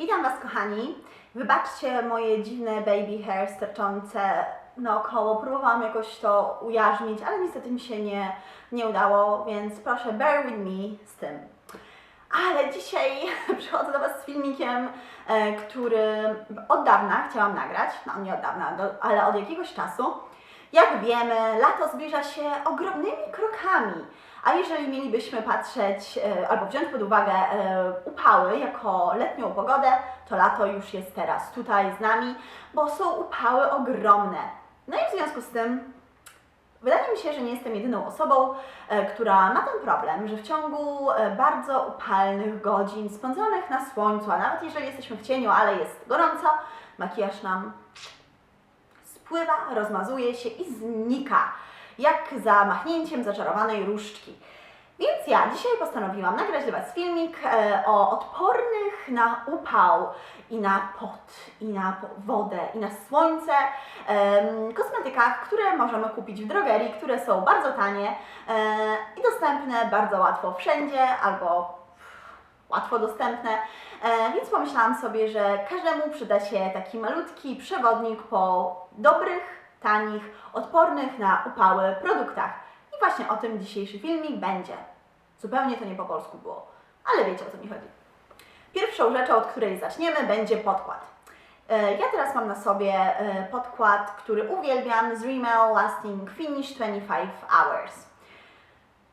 Witam Was kochani. Wybaczcie moje dziwne baby hair sterczące naokoło. Próbowałam jakoś to ujarzmić, ale niestety mi się nie, nie udało, więc proszę bear with me z tym. Ale dzisiaj przychodzę do Was z filmikiem, e, który od dawna chciałam nagrać. No nie od dawna, ale od jakiegoś czasu. Jak wiemy, lato zbliża się ogromnymi krokami. A jeżeli mielibyśmy patrzeć e, albo wziąć pod uwagę e, upały jako letnią pogodę, to lato już jest teraz tutaj z nami, bo są upały ogromne. No i w związku z tym wydaje mi się, że nie jestem jedyną osobą, e, która ma ten problem, że w ciągu bardzo upalnych godzin spędzonych na słońcu, a nawet jeżeli jesteśmy w cieniu, ale jest gorąco, makijaż nam spływa, rozmazuje się i znika, jak za machnięciem zaczarowanej różdżki. Więc ja dzisiaj postanowiłam nagrać dla Was filmik e, o odpornych na upał i na pot, i na wodę, i na słońce kosmetykach, które możemy kupić w drogerii, które są bardzo tanie e, i dostępne bardzo łatwo wszędzie albo łatwo dostępne. E, więc pomyślałam sobie, że każdemu przyda się taki malutki przewodnik po dobrych, tanich, odpornych na upały produktach. I właśnie o tym dzisiejszy filmik będzie. Zupełnie to nie po polsku było, ale wiecie o co mi chodzi. Pierwszą rzeczą, od której zaczniemy, będzie podkład. E, Ja teraz mam na sobie e, podkład, który uwielbiam z Rimmel Lasting Finish 25 Hours.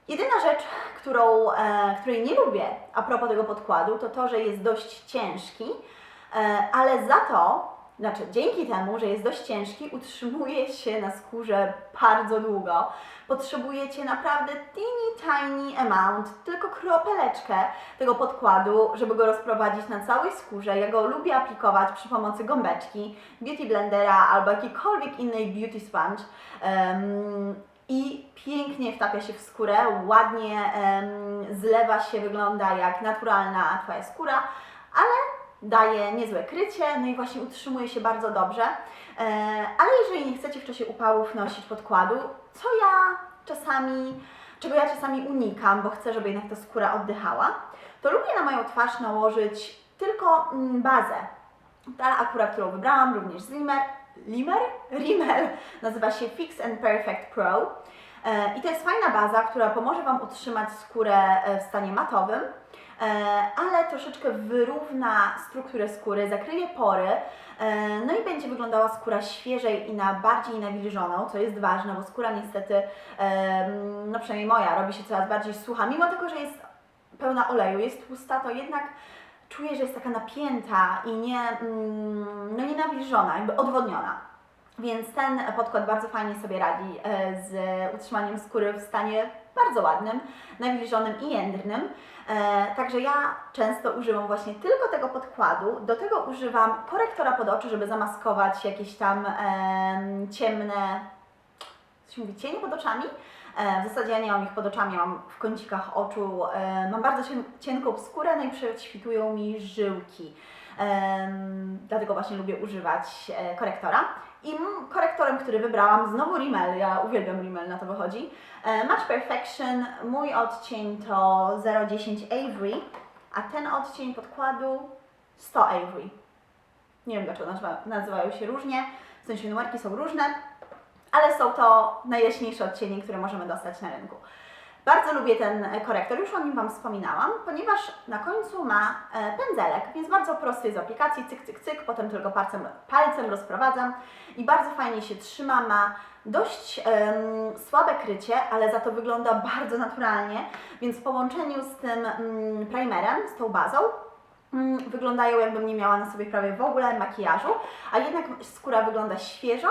Jedyna rzecz, którą, e, której nie lubię a propos tego podkładu, to to, że jest dość ciężki, e, ale za to, znaczy dzięki temu, że jest dość ciężki, utrzymuje się na skórze bardzo długo. Potrzebujecie naprawdę teeny tiny amount, tylko kropeleczkę tego podkładu, żeby go rozprowadzić na całej skórze. Ja go lubię aplikować przy pomocy gąbeczki, beauty blendera albo jakiejkolwiek innej beauty sponge. Em, i pięknie wtapia się w skórę, ładnie em, zlewa się, wygląda jak naturalna Twoja skóra, ale daje niezłe krycie, no i właśnie utrzymuje się bardzo dobrze. E, ale jeżeli nie chcecie w czasie upałów nosić podkładu, co ja czasami, czego ja czasami unikam, bo chcę, żeby jednak ta skóra oddychała, to lubię na moją twarz nałożyć tylko mm, bazę. Ta akurat, którą wybrałam, również z Limer? Rimmel, nazywa się Fix and Perfect Pro. E, I to jest fajna baza, która pomoże Wam utrzymać skórę e, w stanie matowym, e, ale troszeczkę wyrówna strukturę skóry, zakryje pory, no i będzie wyglądała skóra świeżej i na bardziej nawilżoną, co jest ważne, bo skóra niestety, no przynajmniej moja, robi się coraz bardziej sucha, mimo tego, że jest pełna oleju, jest tłusta, to jednak czuję, że jest taka napięta i nie, mm, no nie nawilżona, jakby odwodniona. Więc ten podkład bardzo fajnie sobie radzi e, z utrzymaniem skóry w stanie bardzo ładnym, nawilżonym i jędrnym. E, Także ja często używam właśnie tylko tego podkładu. Do tego używam korektora pod oczy, żeby zamaskować jakieś tam em, ciemne, co się mówi, cienie pod oczami. E, W zasadzie ja nie mam ich pod oczami, mam w kącikach oczu. E, Mam bardzo cien- cienką skórę, no i prześwitują mi żyłki. Em, Dlatego właśnie lubię używać e, korektora. I korektorem, który wybrałam, znowu Rimmel, ja uwielbiam Rimmel, na to wychodzi. E, Match Perfection, mój odcień to 010 Avery, a ten odcień podkładu 100 Avery. Nie wiem dlaczego nazywa, nazywają się różnie, w sensie numerki są różne, ale są to najjaśniejsze odcienie, które możemy dostać na rynku. Bardzo lubię ten korektor, już o nim Wam wspominałam, ponieważ na końcu ma e, pędzelek, więc bardzo prosty w aplikacji, cyk, cyk, cyk, potem tylko palcem, palcem rozprowadzam i bardzo fajnie się trzyma, ma dość em, słabe krycie, ale za to wygląda bardzo naturalnie, więc w połączeniu z tym mm, primerem, z tą bazą, mm, wyglądają jakbym nie miała na sobie prawie w ogóle makijażu, a jednak skóra wygląda świeżo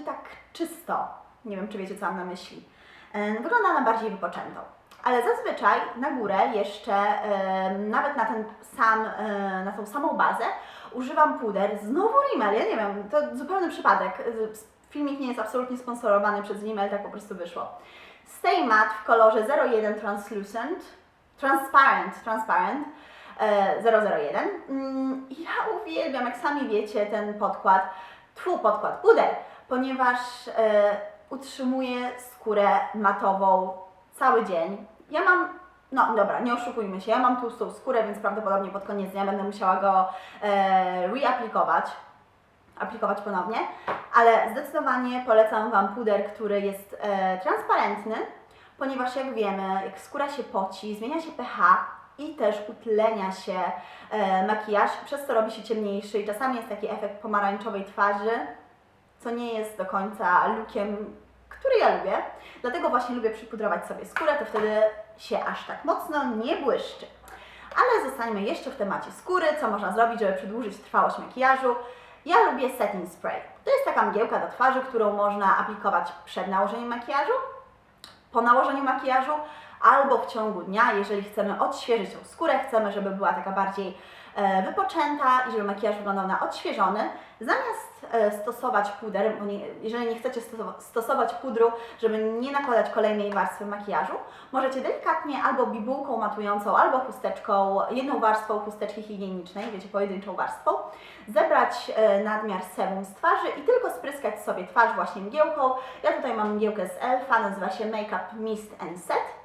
i tak czysto. Nie wiem, czy wiecie, co mam na myśli. E, Wygląda na bardziej wypoczętą. Ale zazwyczaj na górę jeszcze, e, nawet na ten sam, e, na tą samą bazę, używam puder. Znowu Rimmel, ja nie wiem, to zupełny przypadek. E, Filmik nie jest absolutnie sponsorowany przez Rimmel, tak po prostu wyszło. Stay Matte w kolorze 01 Translucent, Transparent, Transparent e, 001. Mm, Ja uwielbiam, jak sami wiecie, ten podkład, tfu, podkład, puder, ponieważ e, utrzymuje skórę matową cały dzień. Ja mam no dobra, nie oszukujmy się, ja mam tłustą skórę, więc prawdopodobnie pod koniec dnia będę musiała go e, reaplikować, aplikować ponownie, ale zdecydowanie polecam Wam puder, który jest e, transparentny, ponieważ jak wiemy, jak skóra się poci, zmienia się pH i też utlenia się e, makijaż, przez co robi się ciemniejszy i czasami jest taki efekt pomarańczowej twarzy, co nie jest do końca lookiem, który ja lubię. Dlatego właśnie lubię przypudrować sobie skórę, to wtedy się aż tak mocno nie błyszczy. Ale zostańmy jeszcze w temacie skóry, co można zrobić, żeby przedłużyć trwałość makijażu. Ja lubię setting spray. To jest taka mgiełka do twarzy, którą można aplikować przed nałożeniem makijażu, po nałożeniu makijażu albo w ciągu dnia, jeżeli chcemy odświeżyć tą skórę, chcemy, żeby była taka bardziej e, wypoczęta i żeby makijaż wyglądał na odświeżony. Zamiast e, stosować puder, jeżeli nie chcecie stosowa- stosować pudru, żeby nie nakładać kolejnej warstwy makijażu, możecie delikatnie albo bibułką matującą, albo chusteczką, jedną warstwą chusteczki higienicznej, wiecie, pojedynczą warstwą, zebrać e, nadmiar sebum z twarzy i tylko spryskać sobie twarz właśnie mgiełką. Ja tutaj mam mgiełkę z Elfa, nazywa się Makeup Mist and Set.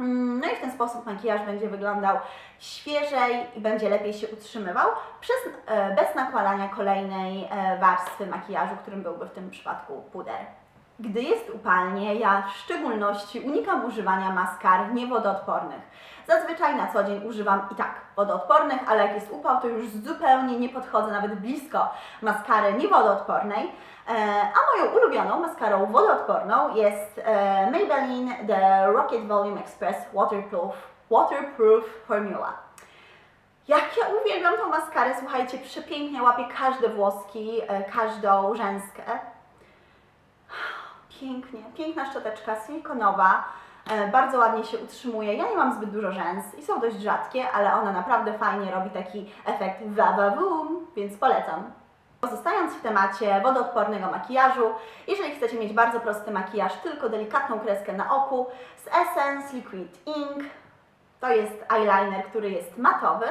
Mm, No i w ten sposób makijaż będzie wyglądał świeżej i będzie lepiej się utrzymywał przez, e, bez nakładania kolejnej e, warstwy makijażu, którym byłby w tym przypadku puder. Gdy jest upalnie, ja w szczególności unikam używania maskar niewodoodpornych. Zazwyczaj na co dzień używam i tak wodoodpornych, ale jak jest upał, to już zupełnie nie podchodzę nawet blisko maskary niewodoodpornej. E, A moją ulubioną maskarą wodoodporną jest e, Maybelline The Rocket Volume Express Waterproof, Waterproof Formula. Jak ja uwielbiam tą maskarę, słuchajcie, przepięknie łapie każde włoski, e, każdą rzęskę. Pięknie, piękna szczoteczka silikonowa, e, bardzo ładnie się utrzymuje. Ja nie mam zbyt dużo rzęs i są dość rzadkie, ale ona naprawdę fajnie robi taki efekt wawawum, więc polecam. Pozostając w temacie wodoodpornego makijażu, jeżeli chcecie mieć bardzo prosty makijaż, tylko delikatną kreskę na oku, z Essence Liquid Ink, to jest eyeliner, który jest matowy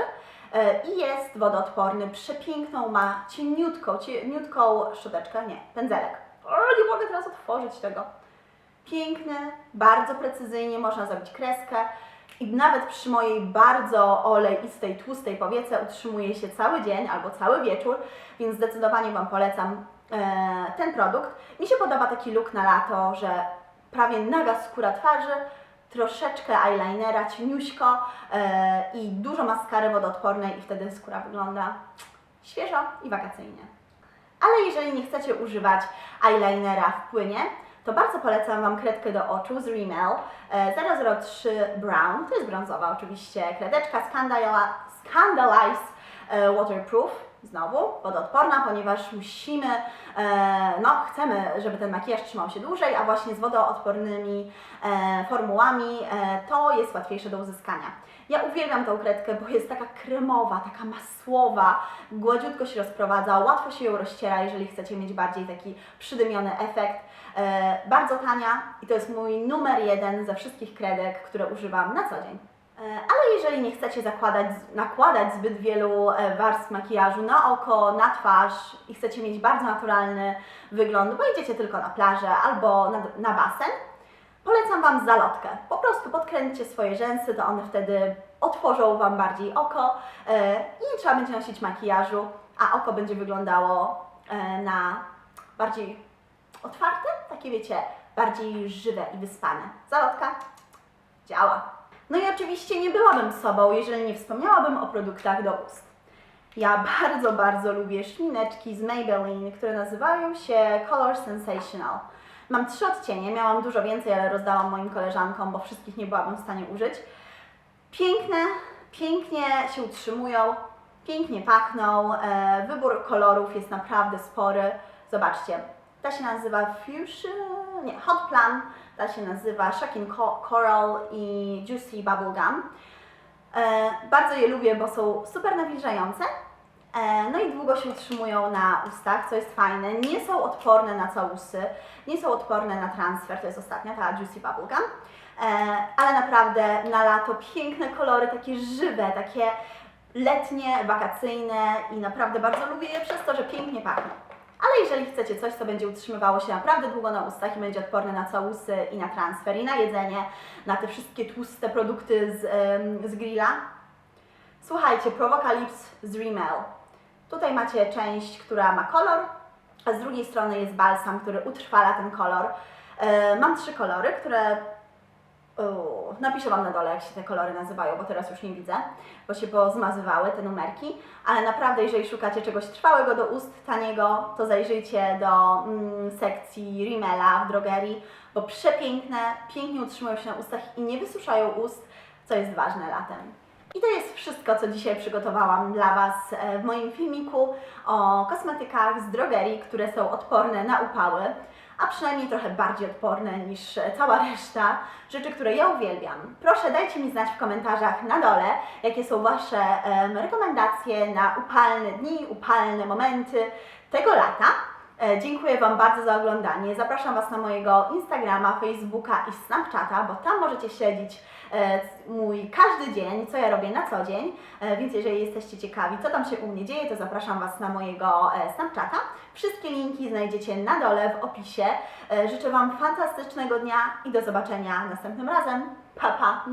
e, i jest wodoodporny. Przepiękną ma cieniutką, cieniutką szczoteczkę, nie, pędzelek. O, nie mogę teraz otworzyć tego. Piękny, bardzo precyzyjnie można zrobić kreskę i nawet przy mojej bardzo oleistej, tłustej powiece utrzymuje się cały dzień albo cały wieczór, więc zdecydowanie Wam polecam e, ten produkt. Mi się podoba taki look na lato, że prawie naga skóra twarzy, troszeczkę eyelinera, cieniuśko e, i dużo maskary wodoodpornej i wtedy skóra wygląda świeżo i wakacyjnie. Ale jeżeli nie chcecie używać eyelinera w płynie, to bardzo polecam Wam kredkę do oczu z Rimmel e, 003 Brown. To jest brązowa oczywiście kredeczka Scandalize e, Waterproof. Znowu wodoodporna, ponieważ musimy, e, no chcemy, żeby ten makijaż trzymał się dłużej, a właśnie z wodoodpornymi e, formułami e, to jest łatwiejsze do uzyskania. Ja uwielbiam tą kredkę, bo jest taka kremowa, taka masłowa, gładziutko się rozprowadza, łatwo się ją rozciera, jeżeli chcecie mieć bardziej taki przydymiony efekt. Bardzo tania i to jest mój numer jeden ze wszystkich kredek, które używam na co dzień. E, Ale jeżeli nie chcecie zakładać, nakładać zbyt wielu e, warstw makijażu na oko, na twarz i chcecie mieć bardzo naturalny wygląd, bo idziecie tylko na plażę albo na, na basen, Polecam Wam zalotkę. Po prostu podkręćcie swoje rzęsy, to one wtedy otworzą Wam bardziej oko e, i nie trzeba będzie nosić makijażu, a oko będzie wyglądało na bardziej otwarte, takie wiecie, bardziej żywe i wyspane. Zalotka działa. No i oczywiście nie byłabym sobą, jeżeli nie wspomniałabym o produktach do ust. Ja bardzo, bardzo lubię szmineczki z Maybelline, które nazywają się Color Sensational. Mam trzy odcienie, miałam dużo więcej, ale rozdałam moim koleżankom, bo wszystkich nie byłabym w stanie użyć. Piękne, pięknie się utrzymują, pięknie pachną, e, wybór kolorów jest naprawdę spory. Zobaczcie, ta się nazywa Fuchsia, nie, Hot Plum, ta się nazywa Shocking Co- Coral i Juicy Bubblegum. E, bardzo je lubię, bo są super nawilżające. E, no i długo się utrzymują na ustach, co jest fajne. Nie są odporne na całusy, nie są odporne na transfer, to jest ostatnia, ta Juicy Bubblegum. E, ale naprawdę na lato piękne kolory, takie żywe, takie letnie, wakacyjne i naprawdę bardzo lubię je przez to, że pięknie pachną. Ale jeżeli chcecie coś, co będzie utrzymywało się naprawdę długo na ustach i będzie odporne na całusy i na transfer i na jedzenie, na te wszystkie tłuste produkty z, z grilla, słuchajcie, Provocalips z Rimmel. Tutaj macie część, która ma kolor, a z drugiej strony jest balsam, który utrwala ten kolor. E, mam trzy kolory, które napiszę Wam na dole, jak się te kolory nazywają, bo teraz już nie widzę, bo się pozmazywały te numerki, ale naprawdę, jeżeli szukacie czegoś trwałego do ust, taniego, to zajrzyjcie do mm, sekcji Rimmela w drogerii, bo przepiękne, pięknie utrzymują się na ustach i nie wysuszają ust, co jest ważne latem. I to jest wszystko, co dzisiaj przygotowałam dla Was e, w moim filmiku o kosmetykach z drogerii, które są odporne na upały, a przynajmniej trochę bardziej odporne niż cała reszta rzeczy, które ja uwielbiam. Proszę dajcie mi znać w komentarzach na dole, jakie są Wasze rekomendacje na upalne dni, upalne momenty tego lata. E, Dziękuję Wam bardzo za oglądanie. Zapraszam Was na mojego Instagrama, Facebooka i Snapchata, bo tam możecie śledzić e, mój każdy dzień, co ja robię na co dzień. E, Więc jeżeli jesteście ciekawi, co tam się u mnie dzieje, to zapraszam Was na mojego Snapchata. Wszystkie linki znajdziecie na dole w opisie. Życzę Wam fantastycznego dnia i do zobaczenia następnym razem. Pa, pa!